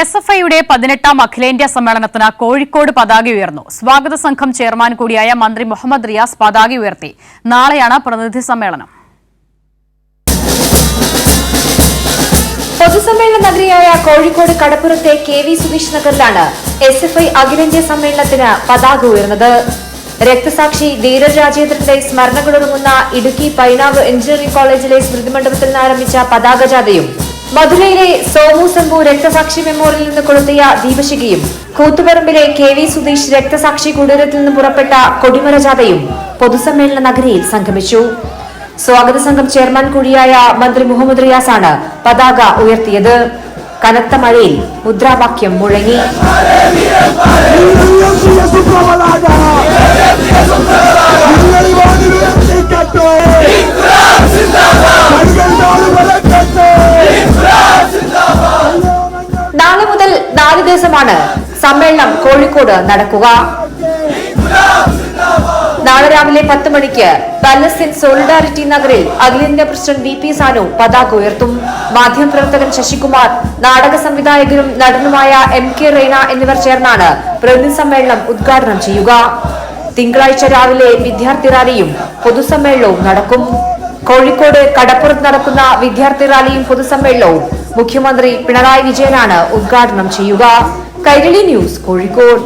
S F ഐയുടെ പതിനെട്ടാം അഖിലേന്ത്യാ സമ്മേളനത്തിന് കോഴിക്കോട് പതാക ഉയർന്നു. സ്വാഗത സംഘം ചെയർമാൻ കൂടിയായ മന്ത്രി മുഹമ്മദ് റിയാസ് പതാക ഉയർത്തി. നാളെയാണ് പ്രതിനിധി സമ്മേളനം. പൊതുസമ്മേളന നഗരിയായ കോഴിക്കോട് കടപ്പുറത്തെ കെ വി സുധീഷ് നഗറിലാണ് എസ് എഫ് ഐ അഖിലേന്ത്യാ സമ്മേളനത്തിന് പതാക ഉയർന്നത്. രക്തസാക്ഷി ധീരജ് രാജേന്ദ്രന്റെ സ്മരണകളൊരുങ്ങുന്ന ഇടുക്കി പൈനാവ് എഞ്ചിനീയറിംഗ് കോളേജിലെ സ്മൃതി മണ്ഡപത്തിൽ നിന്ന് ആരംഭിച്ച പതാക ജാഥയും മധുരയിലെ സോമു രക്തസാക്ഷി മെമ്മോറിയലിൽ നിന്ന് കൊളുത്തിയ ദീപശിഖയും കൂത്തുപറമ്പിലെ കെ വി സുധീഷ് രക്തസാക്ഷി കുടീരത്തിൽ നിന്ന് പുറപ്പെട്ട കൊടിമര ജാഥയും പൊതുസമ്മേളന നഗരിയിൽ സംഗമിച്ചു. സ്വാഗത സംഘം ചെയർമാൻ കൂടിയായ മന്ത്രി മുഹമ്മദ് റിയാസാണ് പതാക ഉയർത്തിയത്. കനത്ത മഴയിൽ മുദ്രാവാക്യം മുഴങ്ങി. നാളെ മുതൽ നാല് ദിവസമാണ് സമ്മേളനം കോഴിക്കോട് നടക്കുക. നാളെ രാവിലെ പത്ത് മണിക്ക് പാലസ്തീൻ സോളിഡാരിറ്റി നഗറിൽ അഖിലേന്ത്യാ പ്രസിഡന്റ് വി പി സാനു പതാക ഉയർത്തും. മാധ്യമപ്രവർത്തകൻ ശശികുമാർ നാടക സംവിധായകനും നടനുമായ എം കെ റെയ്ന എന്നിവർ ചേർന്നാണ് പ്രതിനിധി സമ്മേളനം ഉദ്ഘാടനം ചെയ്യുക. തിങ്കളാഴ്ച രാവിലെ വിദ്യാർത്ഥി റാലിയും പൊതുസമ്മേളനവും നടക്കും. കോഴിക്കോട് കടപ്പുറത്ത് നടക്കുന്ന വിദ്യാർത്ഥി റാലിയും പൊതുസമ്മേളനവും മുഖ്യമന്ത്രി പിണറായി വിജയനാണ് ഉദ്ഘാടനം ചെയ്യുക. കൈരളി ന്യൂസ് കോഴിക്കോട്.